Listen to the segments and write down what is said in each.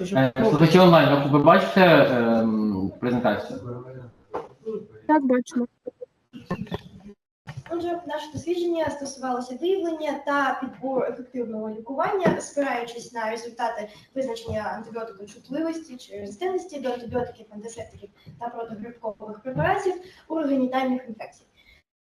Е, Слухачі онлайн, ви бачите ем, презентацію? Так, бачимо. Отже, наше дослідження стосувалося виявлення та підбору ефективного лікування, спираючись на результати визначення антибіотикочутливості чи резистентності до антибіотиків, антисептиків та протигрибкових препаратів у генітальних інфекцій.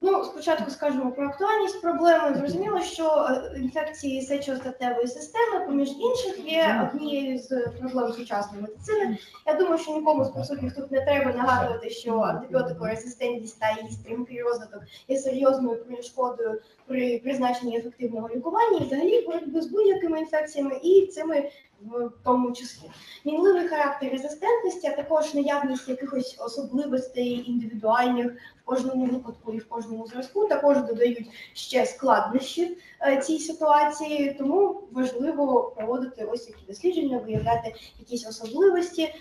Ну, спочатку скажемо про актуальність проблеми. Зрозуміло, що е, інфекції сечостатевої системи, поміж інших, є однією з проблем сучасної медицини. Я думаю, що нікому з присутніх тут не треба нагадувати, що антибіотикорезистентність та її стрімкий розвиток є серйозною перешкодою при призначенні ефективного лікування і взагалі боротьби з будь-якими інфекціями і цими в тому числі. Мінливий характер резистентності, а також наявність якихось особливостей індивідуальних в кожному випадку і в кожному зразку також додають ще складнощі е, цій ситуації, тому важливо проводити ось такі дослідження, виявляти якісь особливості, е,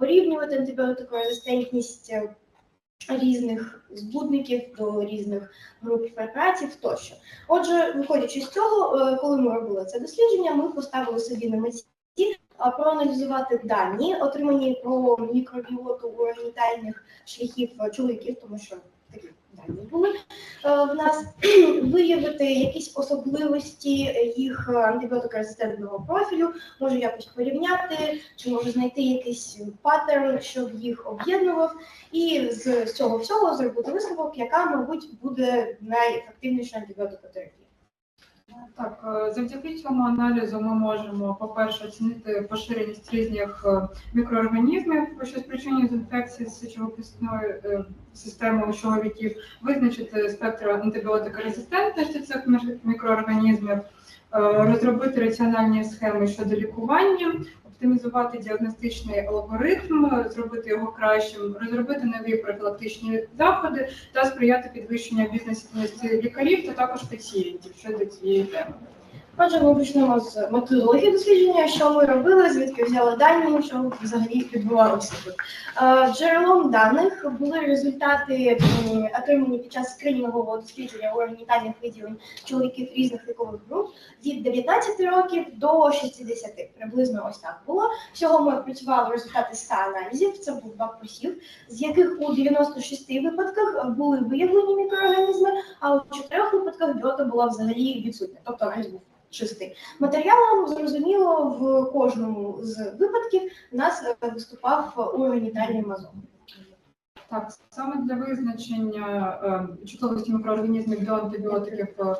порівнювати антибіотикорезистентність е, різних збудників до різних груп препаратів тощо. Отже, виходячи з цього, коли ми робили це дослідження, ми поставили собі на меті проаналізувати дані, отримані про мікробіоту у шляхів е, чоловіків, тому що такі дані були е, в нас, виявити якісь особливості їх антибіотикорезистентного профілю, може якось порівняти, чи може знайти якийсь паттерн, щоб їх об'єднував, і з цього всього зробити висновок, яка, мабуть, буде найефективніша антибіотикотерапія. Так, е, завдяки цьому аналізу ми можемо, по-перше, оцінити поширеність різних е, мікроорганізмів, що спричинює інфекції з сечовипускною е, системою у чоловіків, визначити спектр антибіотикорезистентності цих мікроорганізмів, розробити раціональні схеми щодо лікування, оптимізувати діагностичний алгоритм, зробити його кращим, розробити нові профілактичні заходи та сприяти підвищенню бізнес-свідомості лікарів та також пацієнтів щодо цієї теми. Отже, ми почнемо з методології дослідження, що ми робили, звідки взяли дані, що взагалі відбувалося тут. Е, Джерелом даних були результати, отримані під час скринінгового дослідження органітальних виділень чоловіків різних вікових груп від 19 років до 60. Приблизно ось так було. Всього ми опрацювали результати 100 аналізів, це був два плюсів, з яких у 96 випадках були виявлені мікроорганізми, а у 4 випадках біота була взагалі відсутня, тобто аналіз був чистий. Матеріалом, зрозуміло, в кожному з випадків нас е, виступав органітальний мазок. Так, саме для визначення е, чутливості мікроорганізмів до антибіотиків е,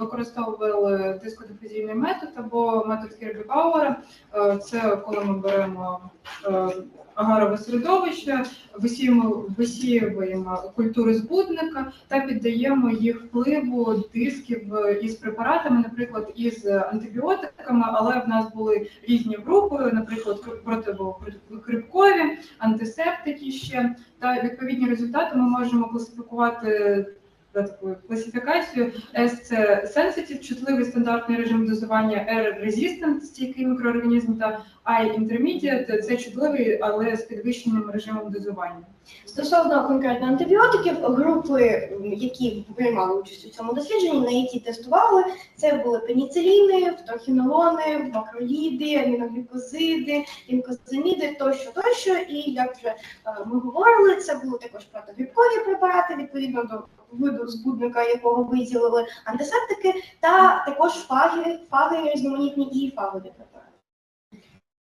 використовували дискодифузійний метод або метод Кірбі Пауера. Е, Це коли ми беремо е, агарове середовище, висіємо, висіюємо культури збудника та піддаємо їх впливу дисків е, із препаратами, наприклад, із антибіотиками, але в нас були різні групи, наприклад, противохрипкові, антисептики ще. Та відповідні результати ми можемо класифікувати за такою класифікацією S – це sensitive, чутливий стандартний режим дозування, R – resistant, стійкий мікроорганізм та I – intermediate – це чутливий, але з підвищеним режимом дозування. Стосовно конкретно антибіотиків, групи, які приймали участь у цьому дослідженні, на які тестували, це були пеніциліни, фторхінолони, макроліди, аміноглюкозиди, лінкозаміди тощо, тощо. І як вже е, ми говорили, це були також протигрибкові препарати, відповідно до виду збудника, якого виділили антисептики, та також фаги, фаги різноманітні і фагові препарати.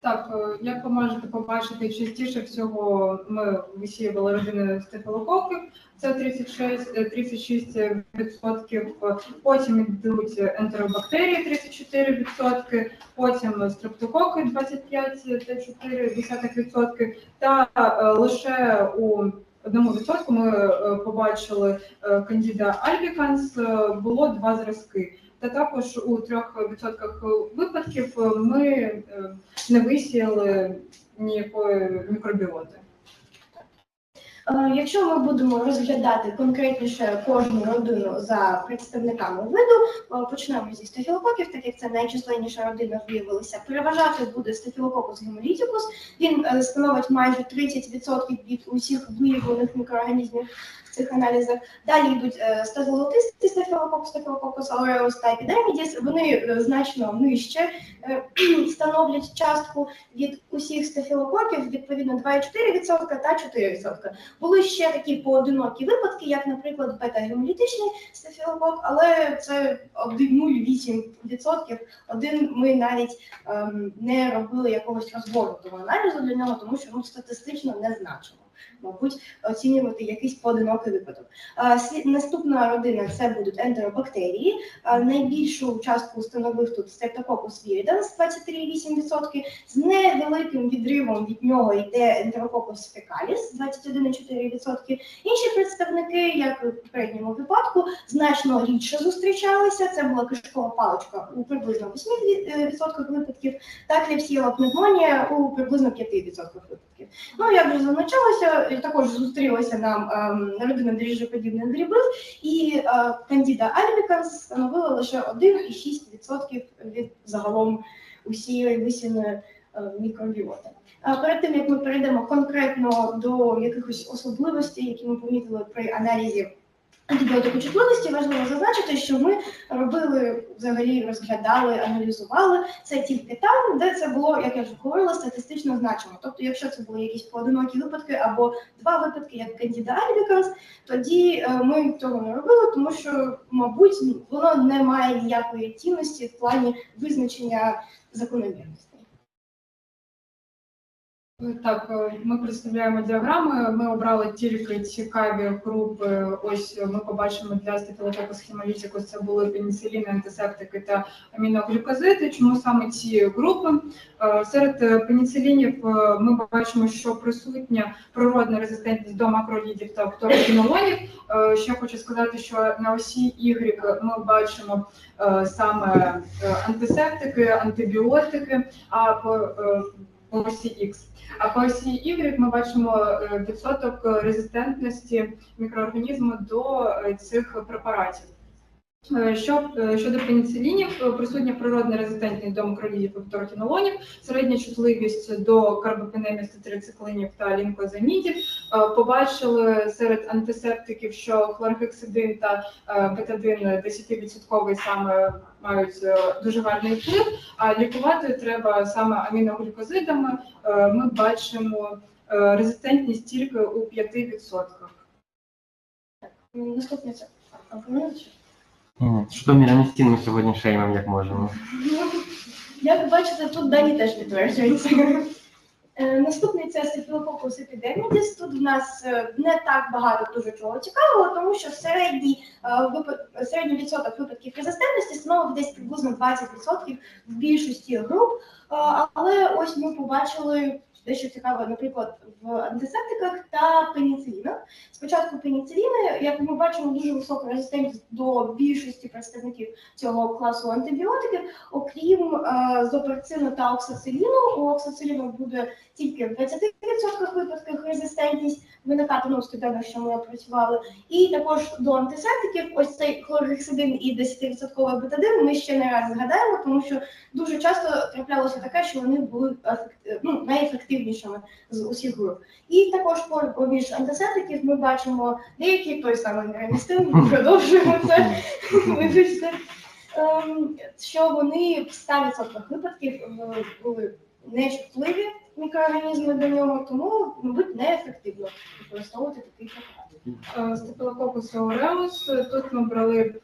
Так, е, як ви можете побачити, частіше всього ми висіювали родини стафілококів, це 36, е, 36%, потім йдуть ентеробактерії 34%, потім стрептококи 25,4%, та е, лише у одному відсотку ми е, побачили е, кандіда альбіканс, е, було два зразки. Та також у трьох відсотках випадків ми не висіяли ніякої мікробіоти. Е, Якщо ми будемо розглядати конкретніше кожну родину за представниками виду, е, почнемо зі стафілококів, так як це найчисленніша родина виявилася. Переважати буде стафілококус гемолітикус. Він е, становить майже 30% від усіх виявлених мікроорганізмів в цих аналізах. Далі йдуть стазолотистий стафілококус, стафілококус ауреус та епідемідіс. Вони значно нижче становлять частку від усіх стафілококів, відповідно 2,4% та 4%. Були ще такі поодинокі випадки, як, наприклад, бета-гемолітичний стафілокок, але це 0,8%. Один ми навіть ем, не робили якогось розгорнутого аналізу для нього, тому що ну, статистично не значимо. Мабуть, оцінювати якийсь поодинокий випадок. Наступна родина це будуть ентеробактерії. Найбільшу частку становив тут Streptococcus viridans 23,8%. З невеликим відривом від нього йде Enterococcus fecalis 21,4%. Інші представники, як в попередньому випадку, значно рідше зустрічалися. Це була кишкова паличка у приблизно 8% випадків, та клепсієва пневмонія у приблизно 5% випадків. Ну, як вже зазначалося, також зустрілася нам ем, родина дріжджоподібних грибів, і е, альбіканс albicans становила лише 1,6% від загалом усієї висіної е, мікробіоти. А перед тим як ми перейдемо конкретно до якихось особливостей, які ми помітили при аналізі антибіотикочутливості, важливо зазначити, що ми робили взагалі, розглядали, аналізували це тільки там, де це було, як я вже говорила, статистично значимо. Тобто, якщо це були якісь поодинокі випадки або два випадки, як albicans, тоді е, ми цього не робили, тому що, мабуть, воно не має ніякої цінності в плані визначення закономірностей. Так, е, ми представляємо діаграми. Ми обрали тільки цікаві групи. Ось ми побачимо для стафілококус хемолітикус це були пеніциліни, антисептики та аміноглюкозиди. Чому саме ці групи? Е, Серед е, пеніцилінів е, ми бачимо, що присутня природна резистентність до макролідів та фторокінолонів. Е, Ще хочу сказати, що на осі Y ми бачимо е, саме е, антисептики, антибіотики, а по е, по осі X. А по осі Y ми бачимо е, відсоток резистентності мікроорганізму до е, цих препаратів. Е, Що, е, щодо пеніцилінів, е, присутня природна резистентність до макролідів і фторокінолонів, середня чутливість до карбопенеміс, тетрациклинів та лінкозамідів. Побачили серед антисептиків, що хлоргексидин та бетадин 10% саме мають дуже гарний вплив, а лікувати треба саме аміноглюкозидами. Ми бачимо резистентність тільки у 5%. М, Наступне це. Що мірамістін ми сьогодні шеймом як можемо. Як бачите, тут дані теж підтверджуються. Е, Наступний це Staphylococcus epidermidis. Тут в нас е, не так багато дуже чого цікавого, тому що середній, е, випад- середній відсоток випадків резистентності становить десь приблизно 20% в більшості груп. Але ось ми побачили дещо цікаве, наприклад, в антисептиках та пеніцилінах. Спочатку пеніциліни, як ми бачимо, дуже висока резистентність до більшості представників цього класу антибіотиків, окрім е, зоперцину та оксациліну. У оксациліну буде тільки в 20% випадках резистентність виникати ну, студентах, що ми опрацювали. І також до антисептиків, ось цей хлоргексидин і 10% бетадин ми ще не раз згадаємо, тому що дуже часто траплялося таке, що вони були ну, найефективнішими з усіх груп. І також по- поміж антисептиків ми бачимо деякі той самий нерамістин, продовжуємо це. Вибачте, ем, що вони в 100% випадків е, були нечутливі мікроорганізми до нього, тому, мабуть, неефективно використовувати такий препарат. Е, Стафілококус ауреус. Тут ми брали, е,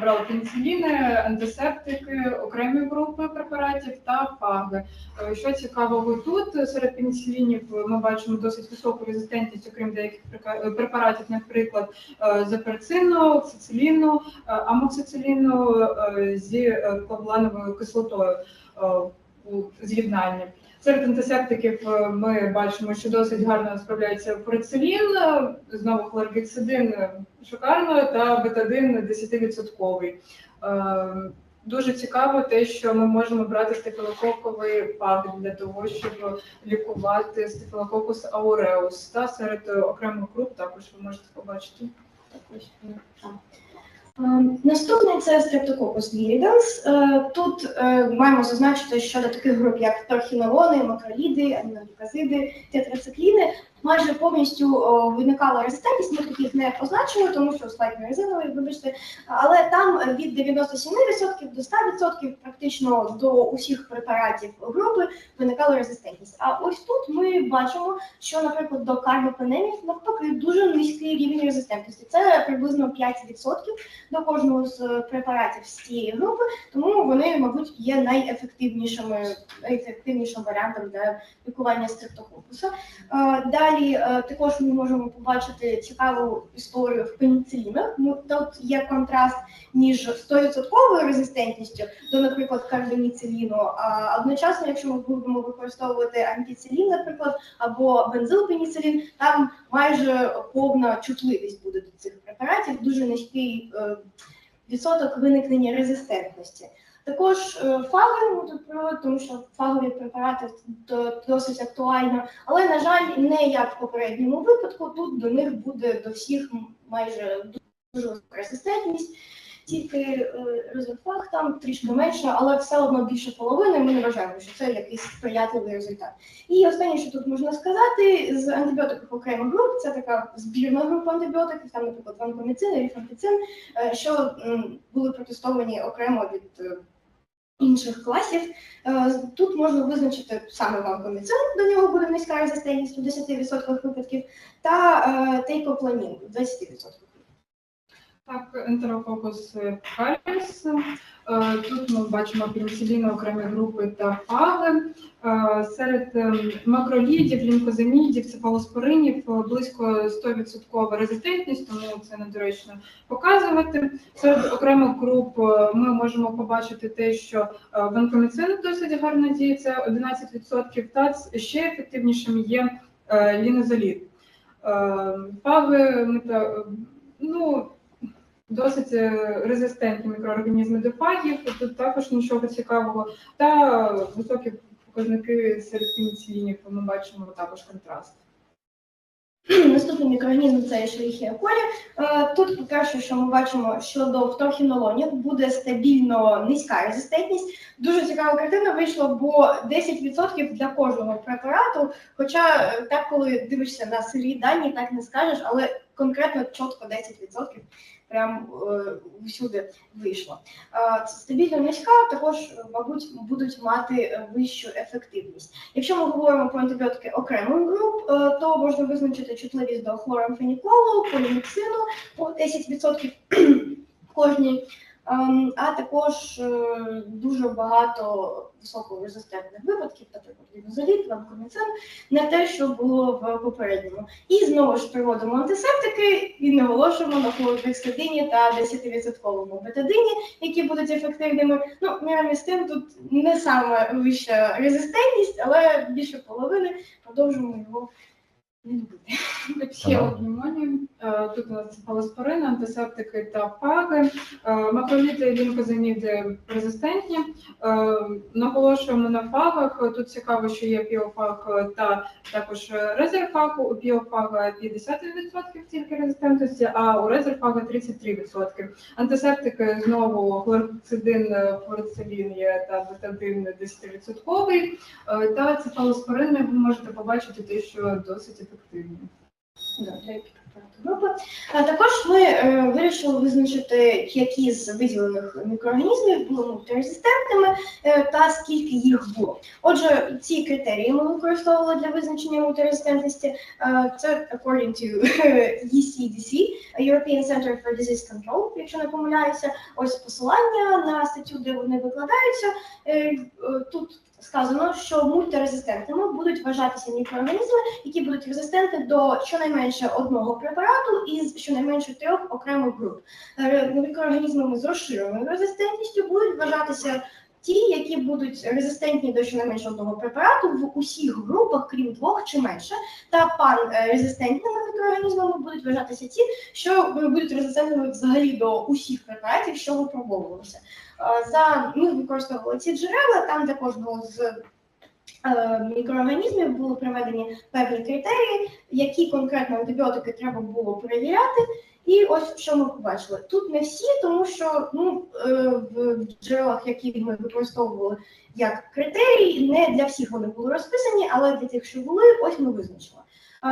брали пеніциліни, антисептики, окремі групи препаратів та фаги. Е, Що цікавого тут, серед пеніцилінів ми бачимо досить високу резистентність, окрім деяких е, препаратів, наприклад, е, заперцину, оксициліну, е, амоксициліну е, зі е, кислотою е, у з'єднанні. Серед антисептиків е, ми бачимо, що досить гарно справляється фурицилін, е, знову хлоргексидин е, шикарно та бетадин 10%. Е, Дуже цікаво те, що ми можемо брати стафілококовий пак для того, щоб лікувати стафілококус ауреус. Та серед окремих груп також ви можете побачити. Ем, Наступний це Streptococcus viridans. Е, Тут е, маємо зазначити, що до таких груп, як торхінолони, макроліди, аміноліказиди, тетрацикліни, майже повністю виникала резистентність. Ми їх не позначили, тому що слайд не резиновий, вибачте. Але там від 97% до 100% практично до усіх препаратів групи виникала резистентність. А ось тут ми бачимо, що, наприклад, до карбопенемів навпаки дуже низький рівень резистентності. Це приблизно 5% до кожного з препаратів з цієї групи, тому вони, мабуть, є найефективнішими, найефективнішим варіантом для лікування стрептококуса. Е, Далі е, також ми можемо побачити цікаву історію в пеніцилінах. Ну, тут є контраст між 100% резистентністю до, наприклад, карбоніциліну, а одночасно, якщо ми будемо використовувати ампіцилін, наприклад, або бензилпеніцилін, там майже повна чутливість буде до цих препаратів, дуже низький е, відсоток виникнення резистентності. Також е, ну, про- тому що фагові препарати досить актуально, але на жаль, не як в попередньому випадку. Тут до них буде до всіх майже дуже резистентність. Тільки е, результат там трішки менше, але все одно більше половини. Ми не вважаємо, що це якийсь сприятливий результат. І останнє, що тут можна сказати, з антибіотиків окремих груп, це така збірна група антибіотиків, там, наприклад, ванкоміцин, ріфампіцин, е, що були протестовані окремо від інших класів. Е, Тут можна визначити саме ванкоміцин, до нього буде низька резистентність у 10% випадків, та е, тейкопланін у 20%. Так, ентерофокус халіс. Е, Тут ми бачимо пеніциліни, окремі групи та фаги. Е, Серед ем, макролідів, лінкозамідів, цефалоспоринів е, близько 100% резистентність, тому це недоречно показувати. Серед окремих груп е, ми можемо побачити те, що е, ванкоміцин досить гарно діє, це 11%, та ще ефективнішим є е, лінозолід. Е, Фаги ну, досить е, резистентні мікроорганізми до фагів, тут також нічого цікавого, та високі показники серед пеніцилінів ми бачимо також контраст. Наступний мікроорганізм це Escherichia coli. Е, Тут, по-перше, що ми бачимо, що до фторхінолонів буде стабільно низька резистентність. Дуже цікава картина вийшла, бо 10% для кожного препарату. Хоча е, так, коли дивишся на сирі дані, так не скажеш, але конкретно чітко 10% прям е, всюди вийшло. Це стабільно низька, також, е, мабуть, будуть мати е, вищу ефективність. Якщо ми говоримо про антибіотики окремих груп, то можна визначити чутливість до хлорамфеніколу, поліміксину по 10% кожній, а також е, дуже багато високорезистентних випадків, наприклад, лінозоліт, ванкоміцин, не те, що було в попередньому. І знову ж приводимо антисептики і наголошуємо на хлорбексидині та 10% бетадині, які будуть ефективними. Ну, мірамістин тут не саме вища резистентність, але більше половини продовжуємо його не любити. Моні. Е, Тут у нас цефалоспорини, антисептики та фаги. Е, Макроліти і лінкозаміди резистентні. Е, Наголошуємо на фагах. Тут цікаво, що є піофаг та також резерфаг. У піофага 50% тільки резистентності, а у резерфага 33%. Антисептики знову хлорцидин, флорцелін є та бетадин 10%. Е, Та цефалоспорини ви можете побачити те, що досить ефективні. Для групи. А також ми е, вирішили визначити, які з виділених мікроорганізмів були мультирезистентними е, та скільки їх було. Отже, ці критерії ми використовували для визначення мультирезистентності. Е, це according to ECDC, European Center for Disease Control, якщо не помиляюся. Ось посилання на статтю, де вони викладаються. Е, е, Тут сказано, що мультирезистентними будуть вважатися мікроорганізми, які будуть резистентні до щонайменше одного препарату із щонайменше трьох окремих груп. Е, Мікроорганізмами з розширеною резистентністю будуть вважатися ті, які будуть резистентні до щонайменше одного препарату в усіх групах, крім двох чи менше, та пан-резистентними мікроорганізмами будуть вважатися ті, що будуть резистентними взагалі до усіх препаратів, що випробовувалися. За ми використовували ці джерела, там для кожного з е, мікроорганізмів були приведені певні критерії, які конкретно антибіотики треба було перевіряти. І ось що ми побачили. Тут не всі, тому що ну, е, в джерелах, які ми використовували як критерії, не для всіх вони були розписані, але для тих, що були, ось ми визначили.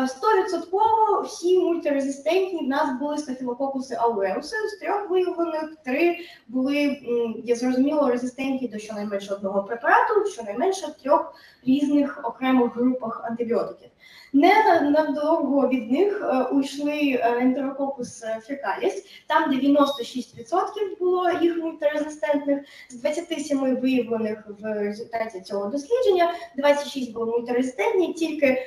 Стовідсотково всі мультирезистентні в нас були стафілококуси ауреуси, з трьох виявлених три були, я зрозуміло, резистентні до щонайменше одного препарату, щонайменше трьох різних окремих групах антибіотиків. Не надовго від них е, уйшли ентерококус фекаліс, там 96% було їх мультирезистентних, з 27 виявлених в результаті цього дослідження, 26 були мультирезистентні, тільки е,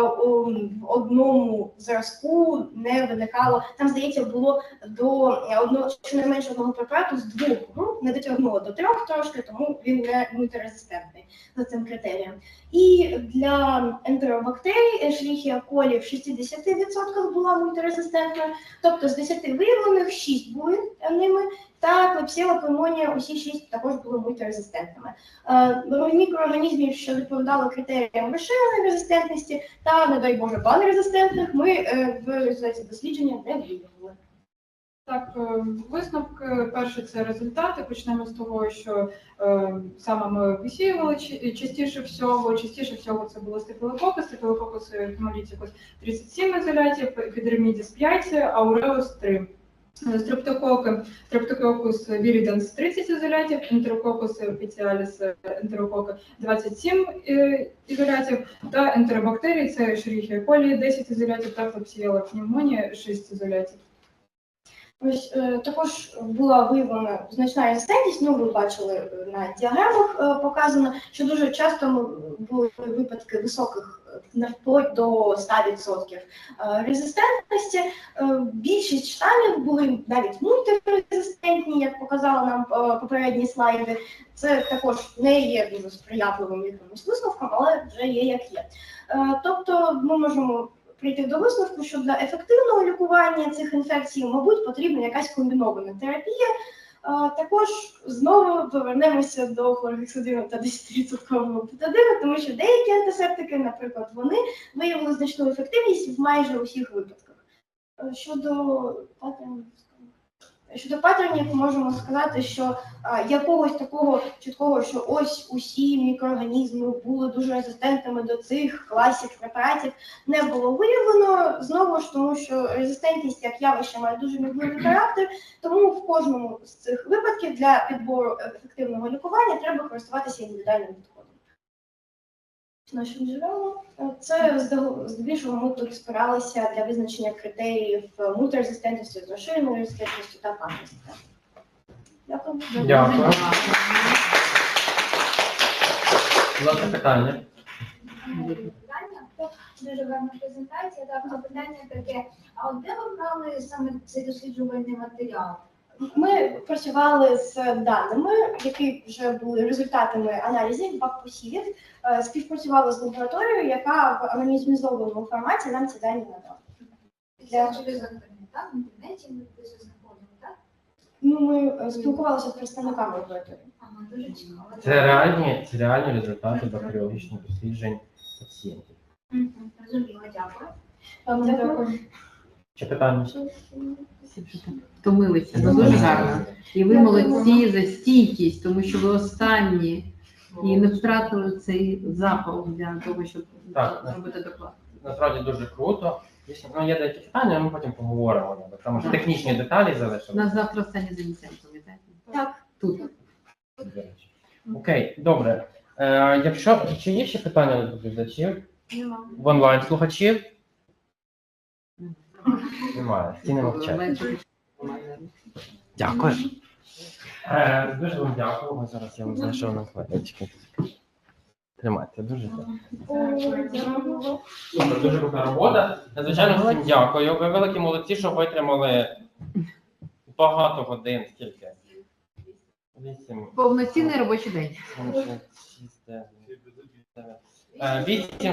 в одному зразку не виникало. Там, здається, було до одного щонайменше одного препарату з двох груп, не дотягнуло до трьох трошки, тому він не мультирезистентний за цим критерієм. І для ентеробактерій Escherichia coli в 60% була мультирезистентною, тобто з 10 виявлених 6 були ними, та клепсіла пневмонія усі 6 також були мультирезистентними. Е, Мікроорганізмів, що відповідали критеріям розширеної резистентності, та, не дай Боже, панрезистентних, ми е, в результаті дослідження не виявили. Так, е, висновки. Перше це результати. Почнемо з того, що е, саме ми висіювали частіше всього. Частіше всього це було стафілококус, стафілококус гемолітикус 37 ізолятів, епідермідіс 5, ауреус 3. Е, Стрептококи, стрептококус віріденс 30 ізолятів, ентерококус пеціаліс ентерококи 27 е, ізолятів та ентеробактерії це Escherichia coli 10 ізолятів та Klebsiella pneumonia 6 ізолятів. Ось е, також була виявлена значна резистентність. Ну, ви бачили е, на діаграмах е, показано, що дуже часто м, були випадки високих е, вплоть до 100% е, резистентності. Більшість штамів були навіть мультирезистентні, як показали нам попередні слайди. Це також не є дуже сприятливим якимось висновком, але вже є як є. Тобто ми можемо прийти до висновку, що для ефективного лікування цих інфекцій, мабуть, потрібна якась комбінована терапія. Також знову повернемося до хлоргексидину та 10% бутадину, тому що деякі антисептики, наприклад, вони виявили значну ефективність в майже усіх випадках. Е, Щодо щодо паттернів, можемо сказати, що а, якогось такого чіткого, що ось усі мікроорганізми були дуже резистентними до цих класів препаратів, не було виявлено знову ж тому, що резистентність як явище має дуже мігливий характер, тому в кожному з цих випадків для підбору ефективного лікування треба користуватися індивідуальним. Нашим джерелом е, це здебільшого ми тут спиралися для визначення критеріїв е, мультирезистентності, з розширеною резистентністю та панрезистентності. Дякую. Дякую. Ласка, питання. Дуже гарна презентація. Так, питання таке: а от де ви брали саме цей досліджувальний матеріал? Ми працювали з даними, які вже були результатами аналізів бакпосівів, е, співпрацювали з лабораторією, яка в анонімізованому форматі нам ці дані надала. Це через інтернет, так? В інтернеті ми знаходимо, так? Ну, ми е, спілкувалися з представниками лабораторії. Ага, дуже цікаво. Це реальні, це реальні результати бактеріологічних досліджень пацієнтів. Мгм, Зрозуміло, дякую. Дякую. Чи питання? Втомилися, ну дуже гарно. І ви молодці за стійкість, тому що ви останні і не втратили цей запал для того, щоб Так. зробити доклад. Насправді дуже круто. Ну, є деякі питання, ми потім поговоримо. ніби, Тому що технічні деталі У залишилися. нас завтра останнє заняття, пам'ятаєте? Так. Тут. до речі. Окей, добре. Е, якщо чи є ще питання до доповідачів? В онлайн слухачів? Немає. Всі не мовчать. Дякую. Е, дуже вам дякую. Зараз я вам знайшов на накладочки. Тримайте, дуже дякую. Супер, дуже крута робота. Надзвичайно всім дякую. Ви великі молодці, що витримали багато годин, скільки? Вісім. Повноцінний робочий день. Е, Вісім